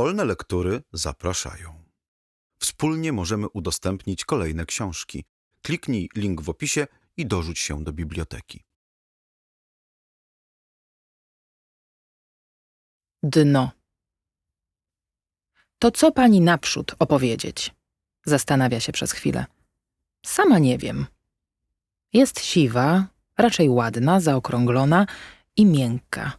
Wolne lektury zapraszają. Wspólnie możemy udostępnić kolejne książki. Kliknij link w opisie i dorzuć się do biblioteki. Dno. To co pani naprzód opowiedzieć? Zastanawia się przez chwilę. Sama nie wiem. Jest siwa, raczej ładna, zaokrąglona i miękka.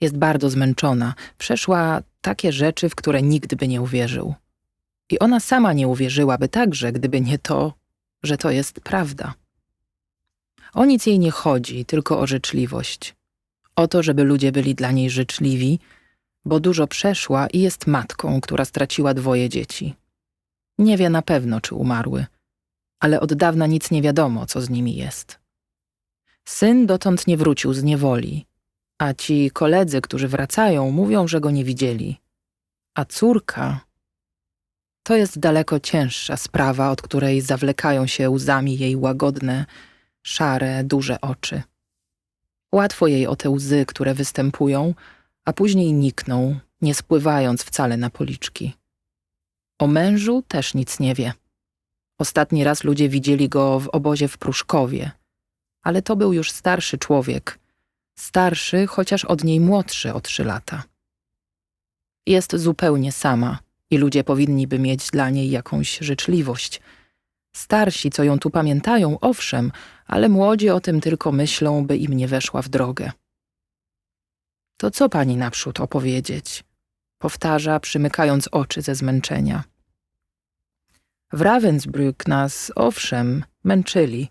Jest bardzo zmęczona. Przeszła takie rzeczy, w które nigdy by nie uwierzył. I ona sama nie uwierzyłaby także, gdyby nie to, że to jest prawda. O nic jej nie chodzi, tylko o życzliwość. O to, żeby ludzie byli dla niej życzliwi, bo dużo przeszła i jest matką, która straciła dwoje dzieci. Nie wie na pewno, czy umarły, ale od dawna nic nie wiadomo, co z nimi jest. Syn dotąd nie wrócił z niewoli, a ci koledzy, którzy wracają, mówią, że go nie widzieli. A córka to jest daleko cięższa sprawa, od której zawlekają się łzami jej łagodne, szare, duże oczy. Łatwo jej o te łzy, które występują, a później nikną, nie spływając wcale na policzki. O mężu też nic nie wie. Ostatni raz ludzie widzieli go w obozie w Pruszkowie, ale to był już starszy człowiek, starszy, chociaż od niej młodszy o trzy lata. Jest zupełnie sama i ludzie powinni by mieć dla niej jakąś życzliwość. Starsi, co ją tu pamiętają, owszem, ale młodzi o tym tylko myślą, by im nie weszła w drogę. To co pani naprzód opowiedzieć? Powtarza, przymykając oczy ze zmęczenia. W Ravensbrück nas, owszem, męczyli.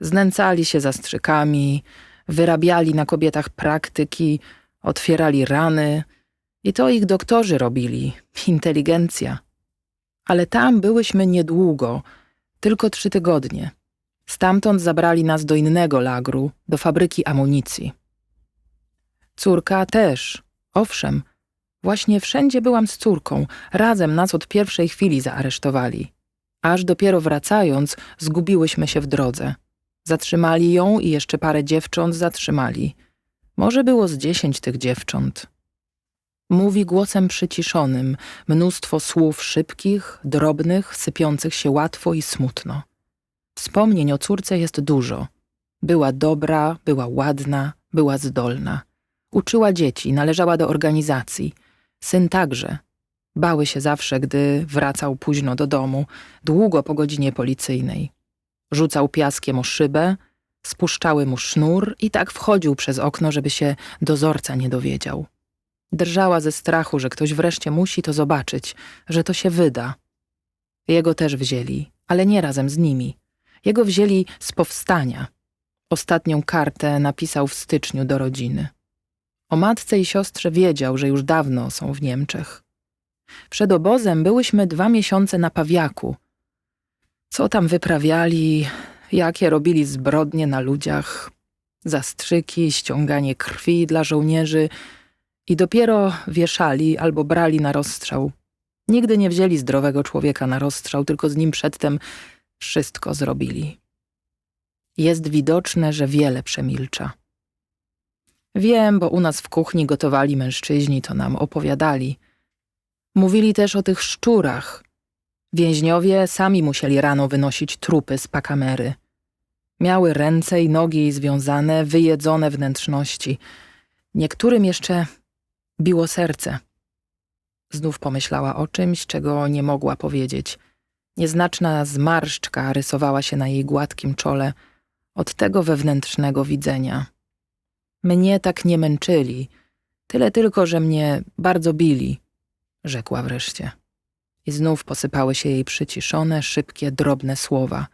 Znęcali się zastrzykami, wyrabiali na kobietach praktyki, otwierali rany. I to ich doktorzy robili, inteligencja. Ale tam byłyśmy niedługo, tylko trzy tygodnie. Stamtąd zabrali nas do innego lagru, do fabryki amunicji. Córka też, owszem. Właśnie wszędzie byłam z córką, razem nas od pierwszej chwili zaaresztowali. Aż dopiero wracając, zgubiłyśmy się w drodze. Zatrzymali ją i jeszcze parę dziewcząt zatrzymali. Może było z dziesięć tych dziewcząt. Mówi głosem przyciszonym, mnóstwo słów szybkich, drobnych, sypiących się łatwo i smutno. Wspomnień o córce jest dużo. Była dobra, była ładna, była zdolna. Uczyła dzieci, należała do organizacji. Syn także. Bały się zawsze, gdy wracał późno do domu, długo po godzinie policyjnej. Rzucał piaskiem o szybę, spuszczały mu sznur i tak wchodził przez okno, żeby się dozorca nie dowiedział. Drżała ze strachu, że ktoś wreszcie musi to zobaczyć, że to się wyda. Jego też wzięli, ale nie razem z nimi. Jego wzięli z powstania. Ostatnią kartę napisał w styczniu do rodziny. O matce i siostrze wiedział, że już dawno są w Niemczech. Przed obozem byłyśmy dwa miesiące na Pawiaku. Co tam wyprawiali, jakie robili zbrodnie na ludziach, zastrzyki, ściąganie krwi dla żołnierzy i dopiero wieszali albo brali na rozstrzał. Nigdy nie wzięli zdrowego człowieka na rozstrzał, tylko z nim przedtem wszystko zrobili. Jest widoczne, że wiele przemilcza. Wiem, bo u nas w kuchni gotowali mężczyźni, to nam opowiadali. Mówili też o tych szczurach. Więźniowie sami musieli rano wynosić trupy z pakamery. Miały ręce i nogi związane, wyjedzone wnętrzności. Niektórym jeszcze biło serce. Znów pomyślała o czymś, czego nie mogła powiedzieć. Nieznaczna zmarszczka rysowała się na jej gładkim czole od tego wewnętrznego widzenia. Mnie tak nie męczyli, tyle tylko, że mnie bardzo bili, rzekła wreszcie. I znów posypały się jej przyciszone, szybkie, drobne słowa.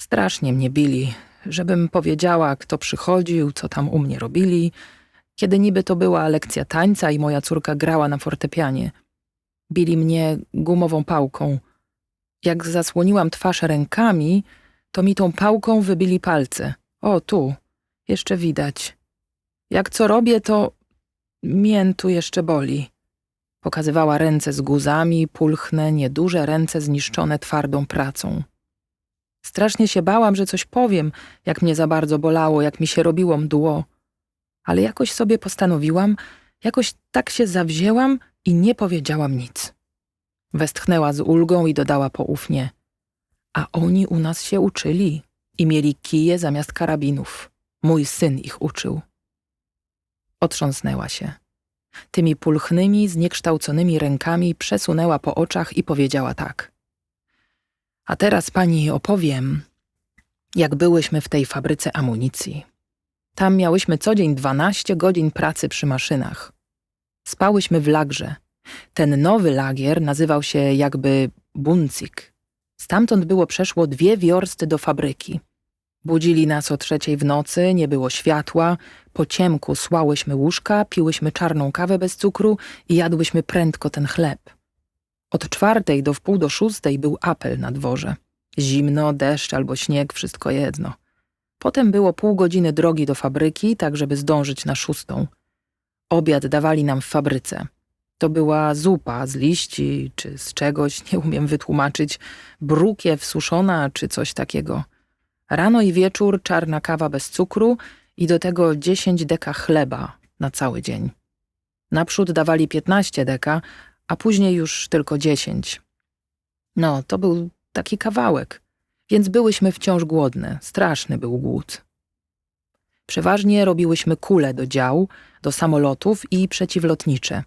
Strasznie mnie bili, żebym powiedziała, kto przychodził, co tam u mnie robili, kiedy niby to była lekcja tańca i moja córka grała na fortepianie. Bili mnie gumową pałką. Jak zasłoniłam twarz rękami, to mi tą pałką wybili palce. O, tu, jeszcze widać. Jak co robię, to miętu jeszcze boli. Pokazywała ręce z guzami, pulchne, nieduże ręce zniszczone twardą pracą. Strasznie się bałam, że coś powiem, jak mnie za bardzo bolało, jak mi się robiło mdło. Ale jakoś sobie postanowiłam, Jakoś tak się zawzięłam i nie powiedziałam nic. Westchnęła z ulgą i dodała poufnie. A oni u nas się uczyli i mieli kije zamiast karabinów. Mój syn ich uczył. Otrząsnęła się. Tymi pulchnymi, zniekształconymi rękami przesunęła po oczach i powiedziała tak. A teraz pani opowiem, jak byłyśmy w tej fabryce amunicji. Tam miałyśmy co dzień 12 godzin pracy przy maszynach. Spałyśmy w lagrze. Ten nowy lagier nazywał się jakby Buncik. Stamtąd było przeszło dwie wiorsty do fabryki. Budzili nas o trzeciej w nocy, nie było światła, po ciemku słałyśmy łóżka, piłyśmy czarną kawę bez cukru i jadłyśmy prędko ten chleb. Od czwartej do wpół do szóstej był apel na dworze. Zimno, deszcz albo śnieg, wszystko jedno. Potem było pół godziny drogi do fabryki, tak żeby zdążyć na szóstą. Obiad dawali nam w fabryce. To była zupa z liści czy z czegoś, nie umiem wytłumaczyć, brukiew suszona czy coś takiego. Rano i wieczór czarna kawa bez cukru i do tego 10 deka chleba na cały dzień. Naprzód dawali 15 deka, a później już tylko 10. No, to był taki kawałek, więc byłyśmy wciąż głodne, straszny był głód. Przeważnie robiłyśmy kule do dział, do samolotów i przeciwlotnicze.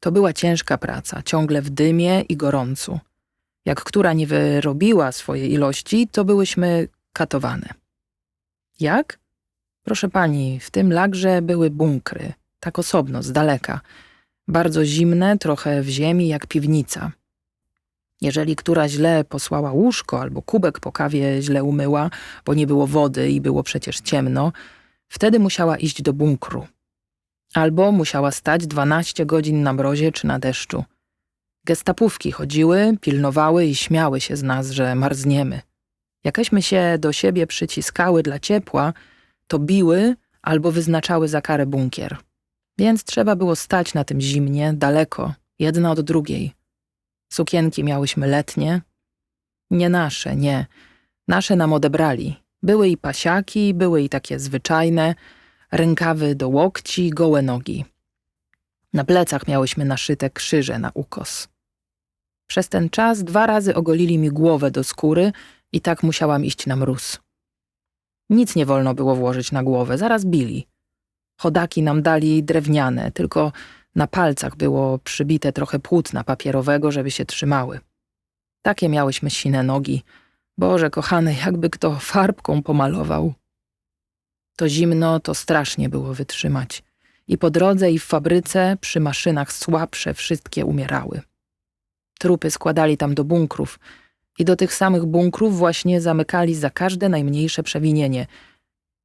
To była ciężka praca, ciągle w dymie i gorącu. Jak która nie wyrobiła swojej ilości, to byłyśmy katowane. Jak? Proszę pani, w tym lagrze były bunkry, tak osobno, z daleka. Bardzo zimne, trochę w ziemi, jak piwnica. Jeżeli która źle posłała łóżko albo kubek po kawie źle umyła, bo nie było wody i było przecież ciemno, wtedy musiała iść do bunkru. Albo musiała stać 12 godzin na mrozie czy na deszczu. Gestapówki chodziły, pilnowały i śmiały się z nas, że marzniemy. Jakeśmy się do siebie przyciskały dla ciepła, to biły albo wyznaczały za karę bunkier. Więc trzeba było stać na tym zimnie, daleko, jedna od drugiej. Sukienki miałyśmy letnie. Nie nasze, nie. Nasze nam odebrali. Były i pasiaki, były i takie zwyczajne, rękawy do łokci, gołe nogi. Na plecach miałyśmy naszyte krzyże na ukos. Przez ten czas dwa razy ogolili mi głowę do skóry i tak musiałam iść na mróz. Nic nie wolno było włożyć na głowę, zaraz bili. Chodaki nam dali drewniane, tylko na palcach było przybite trochę płótna papierowego, żeby się trzymały. Takie miałyśmy sine nogi. Boże kochany, jakby kto farbką pomalował. To zimno, to strasznie było wytrzymać. I po drodze i w fabryce, przy maszynach słabsze, wszystkie umierały. Trupy składali tam do bunkrów i do tych samych bunkrów właśnie zamykali za każde najmniejsze przewinienie.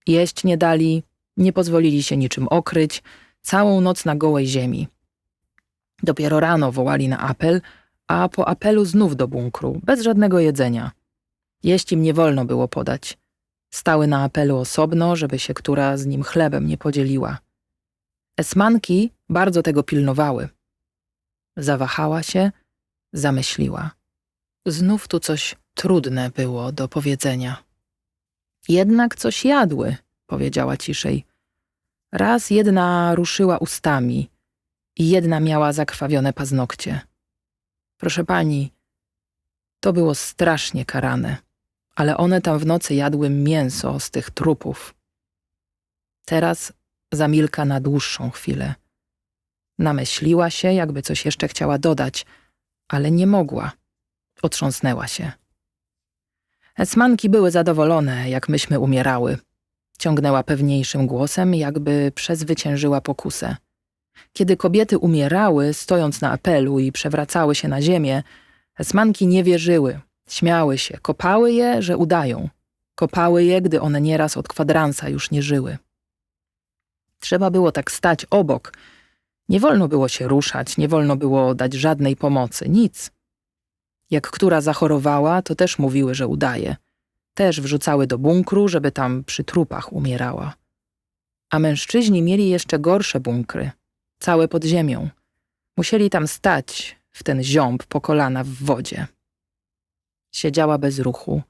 Jeść nie dali, nie pozwolili się niczym okryć, całą noc na gołej ziemi. Dopiero rano wołali na apel, a po apelu znów do bunkru, bez żadnego jedzenia. Jeść im nie wolno było podać. Stały na apelu osobno, żeby się która z nim chlebem nie podzieliła. Esmanki bardzo tego pilnowały. Zawahała się, zamyśliła. Znów tu coś trudne było do powiedzenia. Jednak coś jadły, powiedziała ciszej. Raz jedna ruszyła ustami i jedna miała zakrwawione paznokcie. Proszę pani, to było strasznie karane, ale one tam w nocy jadły mięso z tych trupów. Teraz zamilka na dłuższą chwilę. Namyśliła się, jakby coś jeszcze chciała dodać, ale nie mogła. Otrząsnęła się. Esmanki były zadowolone, jak myśmy umierały. Ciągnęła pewniejszym głosem, jakby przezwyciężyła pokusę. Kiedy kobiety umierały, stojąc na apelu i przewracały się na ziemię, esmanki nie wierzyły, śmiały się, kopały je, że udają. Kopały je, gdy one nieraz od kwadransa już nie żyły. Trzeba było tak stać obok. Nie wolno było się ruszać, nie wolno było dać żadnej pomocy, nic. Jak która zachorowała, to też mówiły, że udaje. Też wrzucały do bunkru, żeby tam przy trupach umierała. A mężczyźni mieli jeszcze gorsze bunkry, całe pod ziemią. Musieli tam stać, w ten ziąb po kolana w wodzie. Siedziała bez ruchu.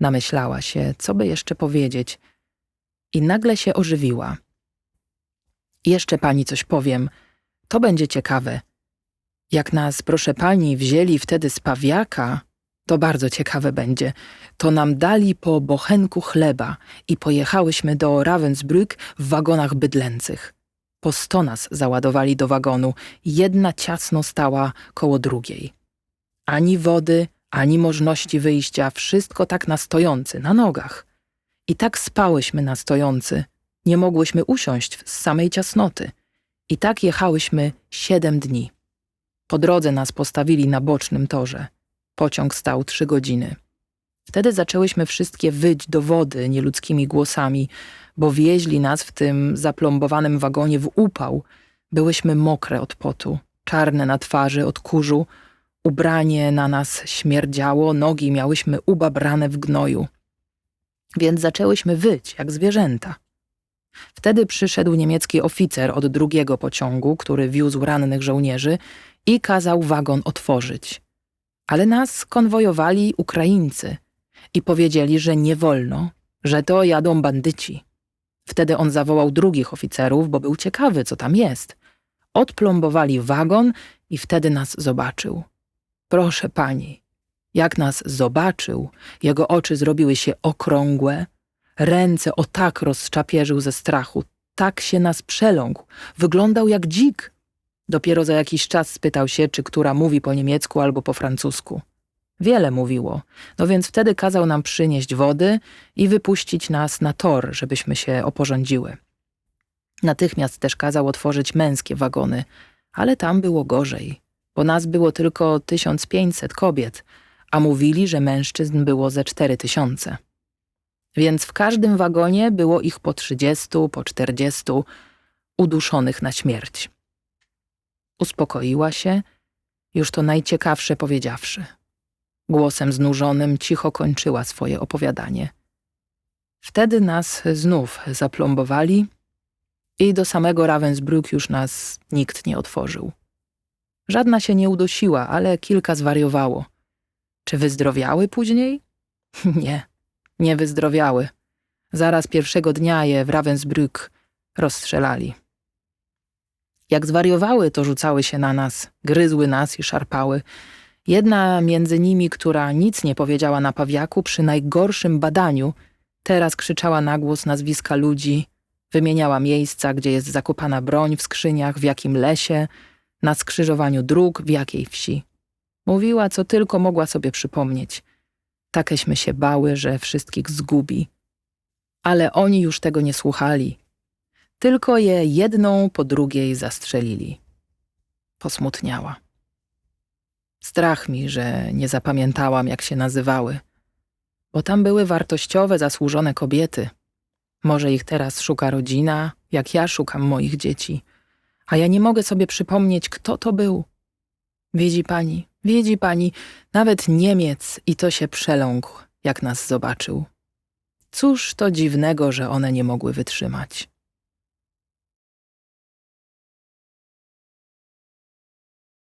Namyślała się, co by jeszcze powiedzieć. I nagle się ożywiła. Jeszcze pani coś powiem. To będzie ciekawe. Jak nas, proszę pani, wzięli wtedy z pawiaka, to bardzo ciekawe będzie. To nam dali po bochenku chleba i pojechałyśmy do Ravensbrück w wagonach bydlęcych. Po sto nas załadowali do wagonu, jedna ciasno stała koło drugiej. Ani wody, ani możliwości wyjścia, wszystko tak na stojący, na nogach. I tak spałyśmy na stojący, nie mogłyśmy usiąść z samej ciasnoty. I tak jechałyśmy siedem dni. Po drodze nas postawili na bocznym torze. Pociąg stał trzy godziny. Wtedy zaczęłyśmy wszystkie wyć do wody nieludzkimi głosami, bo wieźli nas w tym zaplombowanym wagonie w upał. Byłyśmy mokre od potu, czarne na twarzy od kurzu, ubranie na nas śmierdziało, nogi miałyśmy ubabrane w gnoju. Więc zaczęłyśmy wyć jak zwierzęta. Wtedy przyszedł niemiecki oficer od drugiego pociągu, który wiózł rannych żołnierzy i kazał wagon otworzyć. Ale nas konwojowali Ukraińcy i powiedzieli, że nie wolno, że to jadą bandyci. Wtedy on zawołał drugich oficerów, bo był ciekawy, co tam jest. Odplombowali wagon i wtedy nas zobaczył. Proszę pani, jak nas zobaczył, jego oczy zrobiły się okrągłe, ręce o tak rozczapierzył ze strachu, tak się nas przeląkł, wyglądał jak dzik. Dopiero za jakiś czas spytał się, czy która mówi po niemiecku albo po francusku. Wiele mówiło, no więc wtedy kazał nam przynieść wody i wypuścić nas na tor, żebyśmy się oporządziły. Natychmiast też kazał otworzyć męskie wagony, ale tam było gorzej, bo nas było tylko 1500 kobiet, a mówili, że mężczyzn było ze 4000. Więc w każdym wagonie było ich po 30, po 40, uduszonych na śmierć. Uspokoiła się, już to najciekawsze powiedziawszy. Głosem znużonym cicho kończyła swoje opowiadanie. Wtedy nas znów zaplombowali i do samego Ravensbrück już nas nikt nie otworzył. Żadna się nie udusiła, ale kilka zwariowało. Czy wyzdrowiały później? nie, nie wyzdrowiały. Zaraz pierwszego dnia je w Ravensbrück rozstrzelali. Jak zwariowały, to rzucały się na nas, gryzły nas i szarpały. Jedna między nimi, która nic nie powiedziała na pawiaku przy najgorszym badaniu, teraz krzyczała na głos nazwiska ludzi, wymieniała miejsca, gdzie jest zakopana broń w skrzyniach, w jakim lesie, na skrzyżowaniu dróg, w jakiej wsi. Mówiła, co tylko mogła sobie przypomnieć. Takeśmy się bały, że wszystkich zgubi. Ale oni już tego nie słuchali. Tylko je jedną po drugiej zastrzelili. Posmutniała. Strach mi, że nie zapamiętałam, jak się nazywały, bo tam były wartościowe, zasłużone kobiety. Może ich teraz szuka rodzina, jak ja szukam moich dzieci, a ja nie mogę sobie przypomnieć, kto to był. Widzi pani, widzi pani, nawet Niemiec i to się przeląkł, jak nas zobaczył. Cóż to dziwnego, że one nie mogły wytrzymać.